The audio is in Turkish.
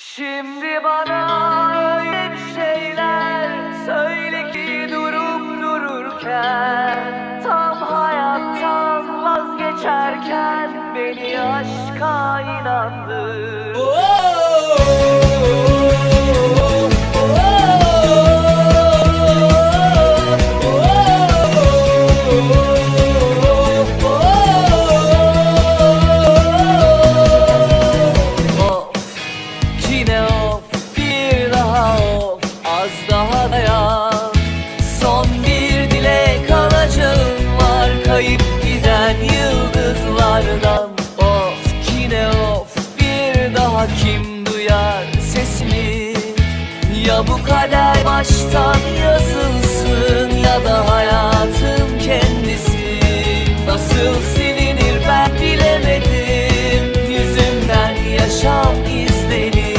Şimdi bana öyle bir şeyler söyle ki durup dururken Tam hayattan vazgeçerken beni aşka inandır dağlardan Of yine of. Bir daha kim duyar sesimi? Ya bu kader baştan yazılsın ya da hayatın kendisi. Nasıl silinir ben bilemedim. Yüzümden yaşam izleri.